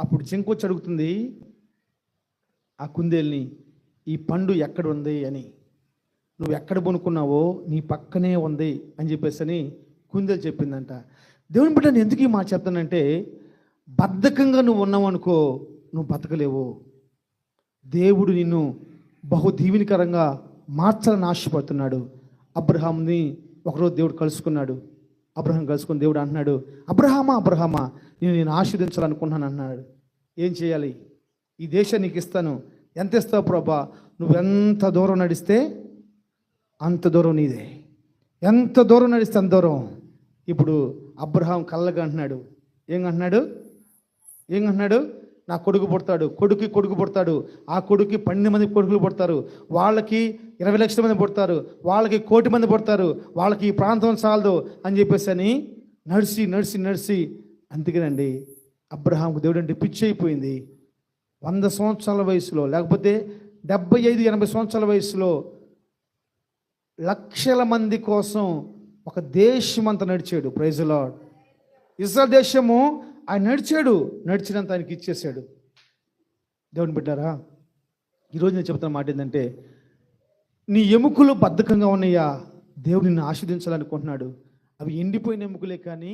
అప్పుడు చెంకొచ్చి అడుగుతుంది ఆ కుందేల్ని ఈ పండు ఎక్కడ ఉంది అని. నువ్వు ఎక్కడ కొనుక్కున్నావో నీ పక్కనే ఉంది అని చెప్పేసి అని కుందేలు చెప్పిందంట. దేవుని బిడ్డ నేను ఎందుకు ఈ మాట చెప్తానంటే బద్ధకంగా నువ్వు ఉన్నావు అనుకో నువ్వు బతకలేవు. దేవుడు నిన్ను బహు దీవెనికరంగా మార్చాలని ఆశపడుతున్నాడు. అబ్రహాంని ఒకరోజు దేవుడు కలుసుకున్నాడు. అబ్రహం కలుసుకుని దేవుడు అంటున్నాడు అబ్రహమా అబ్రహమా నేను నేను ఆశీర్దించాలనుకున్నాను అన్నాడు. ఏం చేయాలి? ఈ దేశం నీకు ఇస్తాను. ఎంత ఇస్తావు ప్రభా? నువ్వు ఎంత దూరం నడిస్తే అంత దూరం నీదే. ఎంత దూరం నడిస్తే అంత దూరం. ఇప్పుడు అబ్రహాం కళ్ళగా అంటున్నాడు. ఏం అంటున్నాడు? ఏం అంటున్నాడు? నా కొడుకు పుడతాడు కొడుకు కొడుకు పుడతాడు ఆ కొడుకు పన్నెండు మంది కొడుకులు పుడతారు. వాళ్ళకి ఇరవై లక్షల మంది పుడతారు వాళ్ళకి కోటి మంది పుడతారు వాళ్ళకి ఈ ప్రాంతం చాలదు అని చెప్పేసి అని నడిచి నడిచి నడిచి అందుకేనండి అబ్రహాంకు దేవుడు అంటే పిచ్చి అయిపోయింది. వంద సంవత్సరాల వయసులో లేకపోతే డెబ్బై ఐదు ఎనభై సంవత్సరాల వయసులో లక్షల మంది కోసం ఒక దేశం అంతా నడిచాడు. ప్రైజ్ లాడ్ ఇజ్రాయల్ దేశము ఆయన నడిచాడు నడిచినంత ఆయనకి ఇచ్చేసాడు దేవుని బిడ్డారా ఈరోజు నేను చెప్తున్న మాట ఏంటంటే నీ ఎముకలు బద్ధకంగా ఉన్నాయా దేవుడు నిన్ను ఆస్వాదించాలనుకుంటున్నాడు అవి ఎండిపోయిన ఎముకలే కానీ